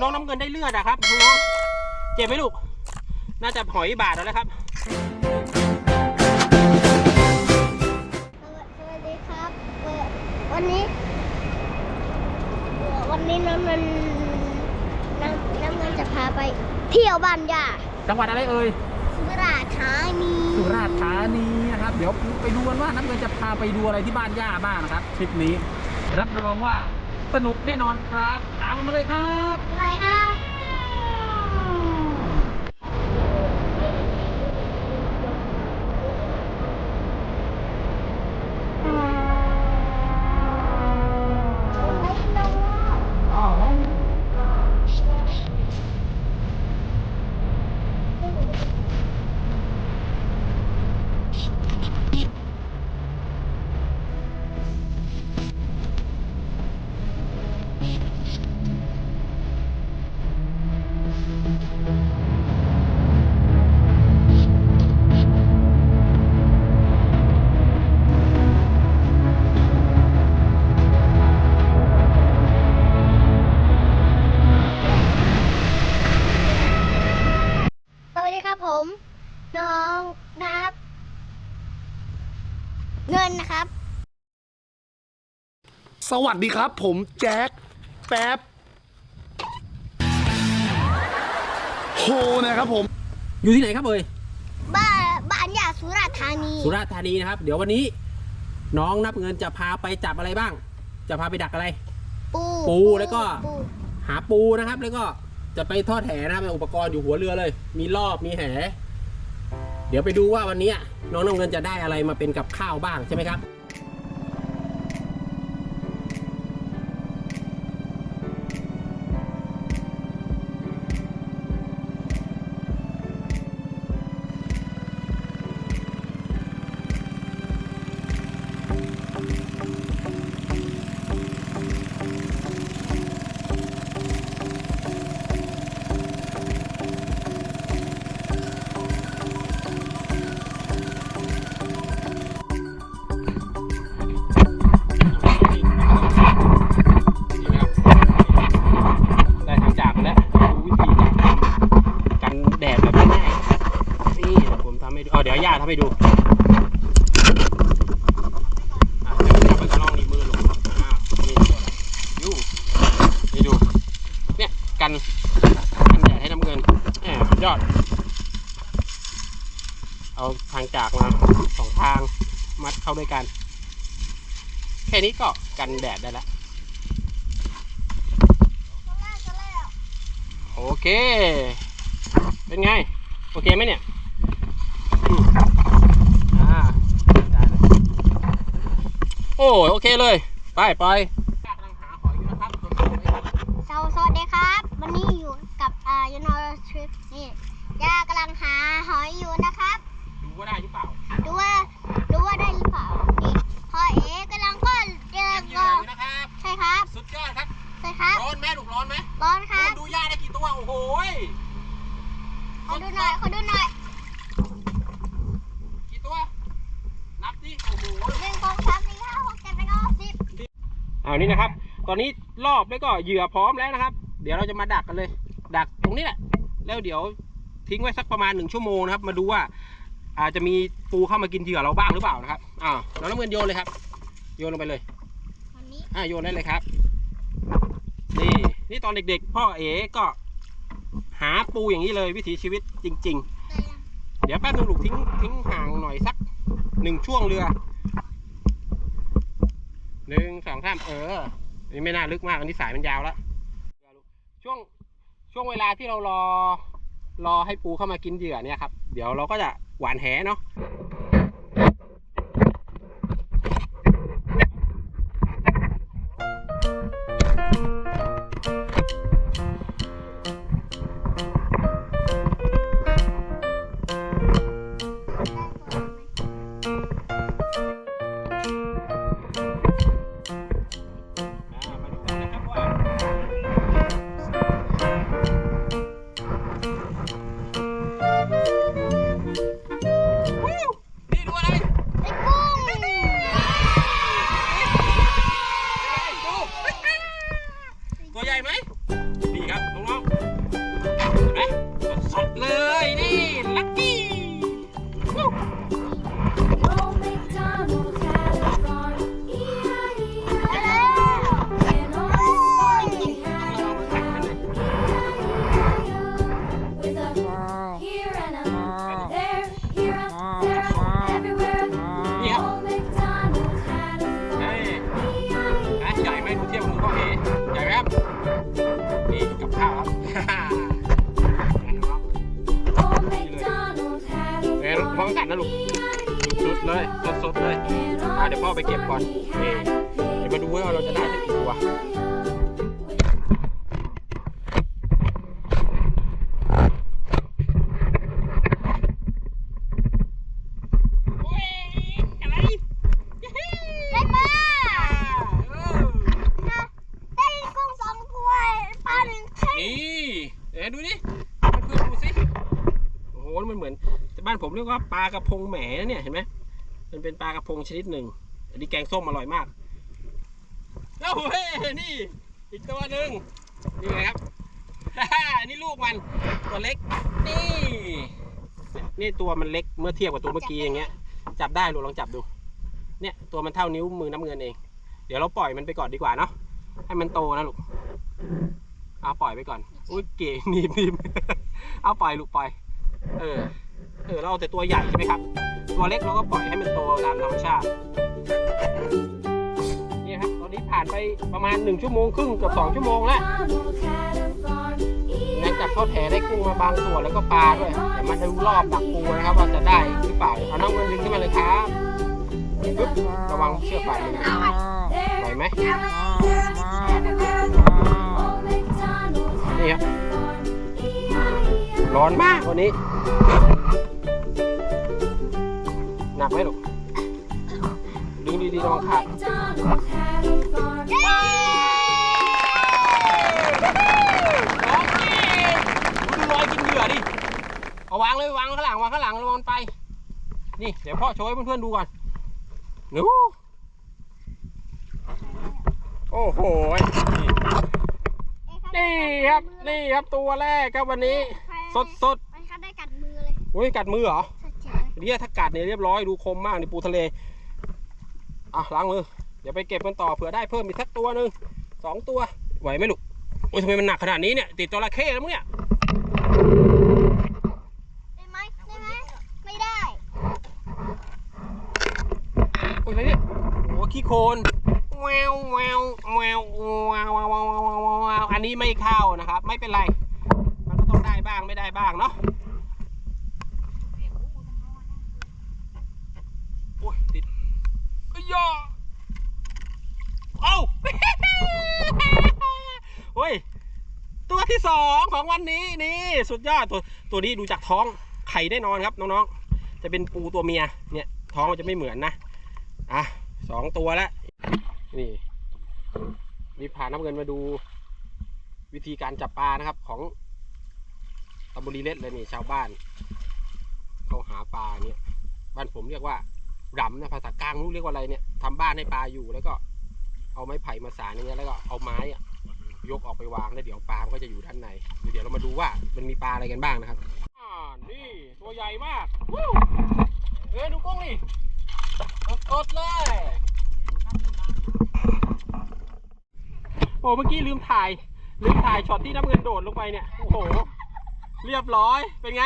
น้องน้ำเงินได้เลือดอะครับน้องเจ็บไหมลูก น่าจะหอยบาดแล้วครับ สวัสดีครับเอ่อวันนี้เอ่อวันนี้น้ำเงินน้ำน้ำเงินจะพาไป เที่ยวบ้านย่าจังหวัดอะไรเอ่ย สุราษฎร์ธานีสุราษฎร์ธานีนะครับ เดี๋ยวไปดูกันว่าน้ำเงินจะพาไปดูอะไรที่บ้านย่าบ้างนะครับทริปนี้ รับรองว่าสนุกแน่นอนครับตามมาเลยครับ อะไรครับ สวัสดีครับ ผมแจ็คแป๊บโฮนะครับผม อยู่ที่ไหนครับเอ่ยบ้านบ้านย่าสุราษฎร์ธานีสุราษฎร์ธานีนะครับ เดี๋ยววันนี้ น้องนับเงินจะพาไปจับอะไรบ้าง จะพาไปดักอะไร ปูปูแล้วก็ ปูหาปูนะครับ แล้วก็จะไปทอดแหนะครับอุปกรณ์อยู่หัวเรือเลย มีรอบมีแห เดี๋ยวไปดูว่าวันนี้น้องน้ำเงินจะได้อะไรมาเป็นกับข้าวบ้างใช่ไหมครับ ไปกระล่องนี้มือลงอ่านี่ยุ่งนี่ดูเนี่ยกันกันแดดให้น้ำเงินแหมสุดยอด เอาทางจากมาสองทางมัดเข้าด้วยกัน แค่นี้ก็กันแดดได้แล้วโอเค เป็นไง โอเคไหมเนี่ยอืมอ่า ได้เลย โอ้โอเคเลย ไปไปกำลังหาหอยอยู่นะครับตัวนี้ครับ สวสวัสดีครับ วันนี้อยู่กับอ่ายูนอร์ทริปนี่ย่ากำลังหาหอยอยู่นะครับ ดูว่าได้หรือเปล่า ดูว่าดูว่าได้หรือเปล่า นี่พ่อเอ๋กำลังก็เจอ เก็บเหยื่ ก็ ออยู่นะครับ ใช่ครับ สุดยอดครับ ใช่ครับ ร้อนไหมลูกร้อนไหม ร้อนครับ ดูย่าได้กี่ตัว โอ้โหย ขอดูหน่อยขอดูหน่อย กี่ตัว นับดิ โอ้โห หนึ่งสองสามสี่ห้าหกเจ็ดแปดเก้าสิบ เอานี่นะครับ ตอนนี้รอบแล้วก็เหยื่อพร้อมแล้วนะครับ เดี๋ยวเราจะมาดักกันเลย ดักตรงนี้แหละ แล้วเดี๋ยวทิ้งไว้สักประมาณหนึ่งชั่วโมงนะครับ มาดูว่าอาจจะมีปูเข้ามากินเหยื่อเราบ้างหรือเปล่านะครับอ้าวเราน้ำเงินโยนเลยครับ โยนลงไปเลยวันนี้อ่าโยนได้เลยครับ นี่นี่ตอนเด็กๆ พ่อเอ๋ก็หาปูอย่างนี้เลยวิถีชีวิตจริงได้ยังๆเดี๋ยวแป๊บนึงลูกทิ้งทิ้งห่างหน่อยสักหนึ่งช่วงเรือ หนึ่งสองสามเออนนี่ไม่น่าลึกมาก อันนี้สายมันยาวแล้ว ช่วงช่วงเวลาที่เรารอ รอให้ปูเข้ามากินเหยื่อเนี่ยครับ เดี๋ยวเราก็จะหวานแหเนาะ นะลูกสุดเลยสดสดเลยเดี๋ยวพ่อไปเก็บก่อนเดี๋ยวมาดูว่าเราจะได้สักกี่ตัว เรียกว่าปลากระพงแหมนะเนี่ยเห็นไหมมันเป็นปลากระพงชนิดหนึ่งอันนี้แกงส้มอร่อยมากแล้วเฮ้นี่ อีกตัวหนึ่งนี่ไงครับอันนี้ลูกมันตัวเล็ก นี่ นี่ตัวมันเล็กเมื่อเทียบกับตัวเมื่อกี้อย่างเงี้ย จับได้ลูกลองจับดู เนี่ยตัวมันเท่านิ้วมือน้ำเงินเอง เดี๋ยวเราปล่อยมันไปก่อนดีกว่าเนาะให้มันโตนะลูกเอาปล่อยไปก่อน อุ้ยเก๋หนีบหนีบเอาปล่อยลูกปล่อย เออ เออเราเอาแต่ตัวใหญ่ใช่ไหมครับ ตัวเล็กเราก็ปล่อยให้มันโตตามธรรมชาตินี่ครับตอนนี้ผ่านไปประมาณ 1 ชั่วโมงครึ่งเกับ2ชั่วโมงแล้วหลังจากทอดแหได้กุ้งมาบางส่วนแล้วก็ปลาด้วยเดี๋ยวมาดูรอบดักปูนะครับว่าจะได้หรือเปล่าเอาน้องเงินดึงขึ้นมาเลยครับปึ๊บระวังเชือกบาดมือไหวไหมนี่ครับร้อนมากวันนี้ หนักไหมลูกดึงดีๆระวังขาดดูรอยกินเหยื่อดิ เอาวางเลยวางข้างหลังวางข้างหลังระวังไป นี่เดี๋ยวพ่อโชว์ให้เพื่อนๆดูก่อนนูโอ้โหนี่ครับ นี่ครับตัวแรกครับวันนี้ สดสดมันเข้าได้กัดมือเลยๆอุ้ยกัดมือเหรอ เนี่ยถ้ากัดเนี่ยเรียบร้อยดูคมมากในปูทะเลอะล้างมือเดี๋ยวไปเก็บกันต่อเผื่อได้เพิ่มอีกสักตัวหนึ่งสองตัวไหวไหมลูกโอ้ยทำไมมันหนักขนาดนี้เนี่ยติดจระเข้แล้วมั้งเนี่ยได้ไหมได้ไหมไม่ได้โอ้ยอะไรเนี่ยโอ้ขี้โคลนแมวแมวแววแววแววแววแววอันนี้ไม่เข้านะครับ ไม่เป็นไร มันก็ต้องได้บ้างไม่ได้บ้างเนาะ ที่สองของวันนี้นี่สุดยอดตัวตัวนี้ดูจากท้องไข่แน่นอนครับน้องๆ จะเป็นปูตัวเมียเนี่ยท้องมันจะไม่เหมือนนะอะสองตัวแล้วนี่นี่พาน้ำเงินมาดูวิธีการจับปลานะครับของตำบลีเล็ดเลยนี่ชาวบ้านเขาหาปลาเนี่ยบ้านผมเรียกว่ารำนะภาษากลางม่รู้เรียกว่าอะไรเนี่ยทำบ้านให้ปลาอยู่แล้วก็เอาไม้ไผ่มาสานอย่างเงี้ยแล้วก็เอาไม้อะ ยกออกไปวางแล้วเดี๋ยวปลามันก็จะอยู่ด้านในเดี๋ยวเรามาดูว่ามันมีปลาอะไรกันบ้างนะครับอ่านี่ตัวใหญ่มากเอ้ยดูกล้องดิกดเลยโอ้เมื่อกี้ลืมถ่ายลืมถ่ายช็อตที่น้ำเงินโดดลงไปเนี่ยโอ้โห เรียบร้อยเป็นไง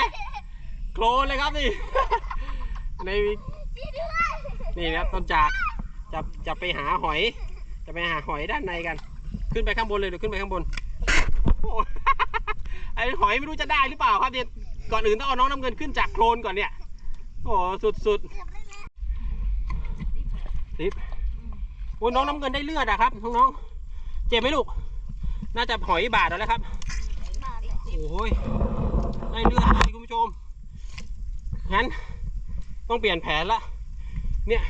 โคลนเลยครับนี่ในนี่นะครับต้นจากจะจะไปหาหอย จะไปหาหอยด้านในกัน ขึ้นไปข้างบนเลยเดี๋ยวขึ้นไปข้างบนโอ้โหไอหอยไม่รู้จะได้หรือเปล่าครับเนี่ยก่อนอื่นต้องเอาน้องน้ำเงินขึ้นจากโคลนก่อนเนี่ย โอ้โหสุดสุดสิบโอ้ยน้องน้ำเงินได้เลือดอะครับน้องๆเจ็บไหมลูก น่าจะหอยบาดแล้วครับ โอ้ยได้เลือดเลยคุณผู้ชม งั้นต้องเปลี่ยนแผนละ เนี่ย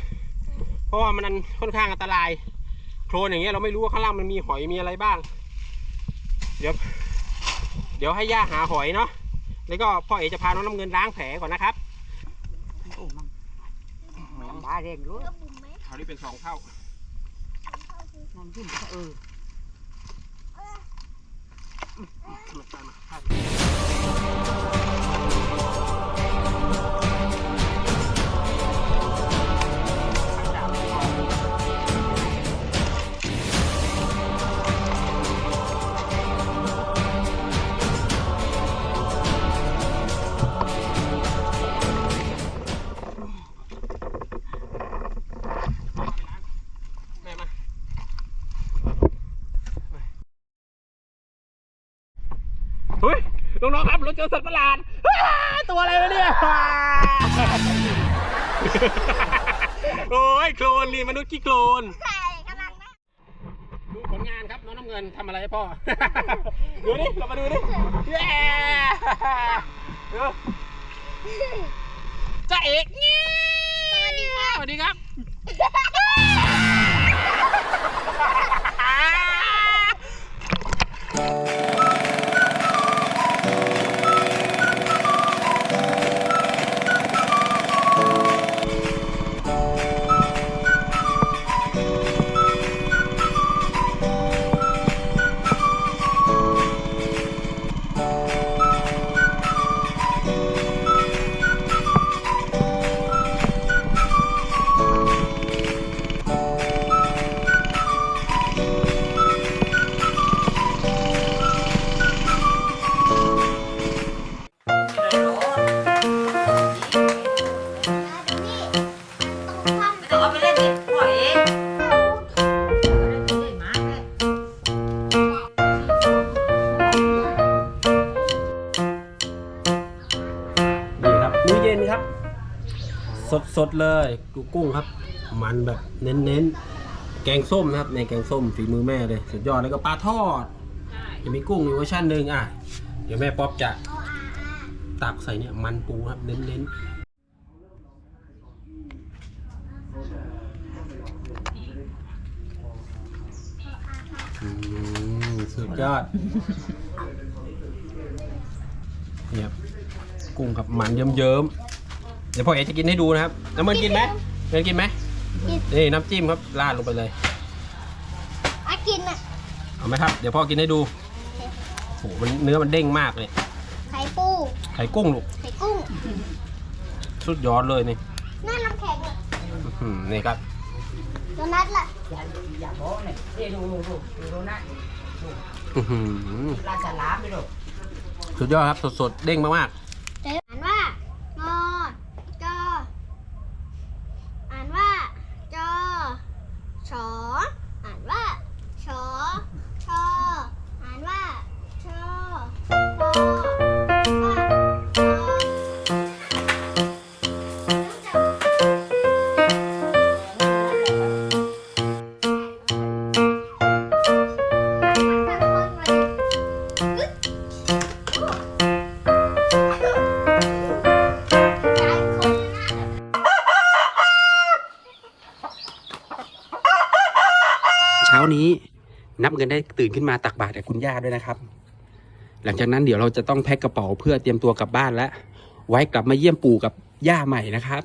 เพราะว่ามันค่อนข้างอันตราย คลนอย่างเงี้ยเราไม่รู้ว่าข้างล่างมันมีหอยมีอะไรบ้าง เดี๋ยว เดี๋ยวให้ย่าหาหอยเนาะแล้วก็พ่อเอจะพาน้องน้ำเงินล้างแผลก่อนนะครับ đã rèn lúa กระบุ๋มไหมคราวนี้เป็นสองเท่า nằm chứ mà ừ แน้องๆครับเราเจอสัตว์ประหลาดอ้าตัวอะไรวะเนี่ยโอ้ยโคลนนี่มนุษย์ขี้โคลน ใช่กำลังนะดูผลงานครับน้องน้ำเงินทำอะไรให้พ่อ ดูดิเรามาดูดิเย้ดูจ้าเอกนี่สวัสดีครับสวัสดีครับ สดเลยดูกุ้งครับ มันแบบเน้นๆ แกงส้มนะครับ ในแกงส้มฝีมือแม่เลย สุดยอดแล้วก็ปลาทอดจะมีกุ้งอีกเวอร์ชันหนึ่งอะ เดี๋ยวแม่ป๊อปจะตักใส่เนี่ยมันปูครับ เน้นๆสุดยอดเนี่ยกุ้งกับมันเยิ้มๆ เดี๋ยวพ่อเอ๋จะกินให้ดูนะครับน้ำมันกินไหมเงินกินไหมกิน นี่น้ำจิ้มครับราดลงไปเลย อากินอะเอาไหมครับ เดี๋ยวพ่อกินให้ดูโหมันเนื้อมันเด้งมากเลย ไข่ปู ไข่กุ้งลูก ไข่กุ้งสุดยอดเลยนี่หน้าน้ำแข็งอะอื้อหือนี่ครับ โดนัทล่ะ อย่าอย่าบอกเนี่ยเดี๋ยวดูดูดูดูดูนะอื้อหือปลาฉลามไปดูสุดยอดครับสดๆเด้งมากเดี๋ยวอ่านว่า นันได้ตื่นขึ้นมาตักบาตรกับคุณย่าด้วยนะครับ หลังจากนั้นเดี๋ยวเราจะต้องแพ็คกระเป๋าเพื่อเตรียมตัวกลับบ้านแล้วไว้กลับมาเยี่ยมปู่กับย่าใหม่นะครับ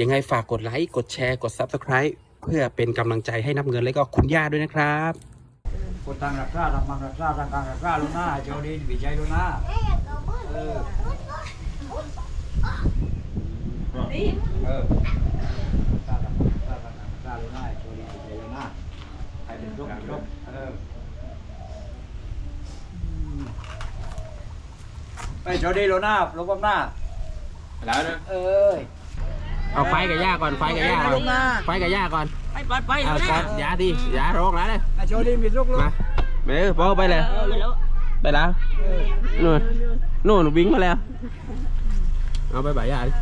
ยังไงฝากกดไลค์กดแชร์กด Subscribe เพื่อเป็นกำลังใจให้นับเงินและก็คุณย่าด้วยนะครับคนทางรักษาทำมังรักษาทางการรักษาลูกหน้าโจดีวิจัยลูกหน้าเออเออรักษาทำรักษาทางการรักษาลูกหน้าโจดีวิจัยลูกหน้าใครเป็นทุกข์เป็นทุกข์เออ ไปโจดีลูกหน้าลูกบหน้าแล้วนะเอ้ยเอาไฟกับย่าก่อนไฟกับย่าก่อนไฟกับย่าก่อนไปไปไปเอาก่อนย่าดิย่าร้องแล้วเลยไอ้โจดีมีทุกข์ลูกมาเม่พอไปเลยไปแล้วนู่นนู่นวิ่งมาแล้วเอาไปบ่ายย่าดิ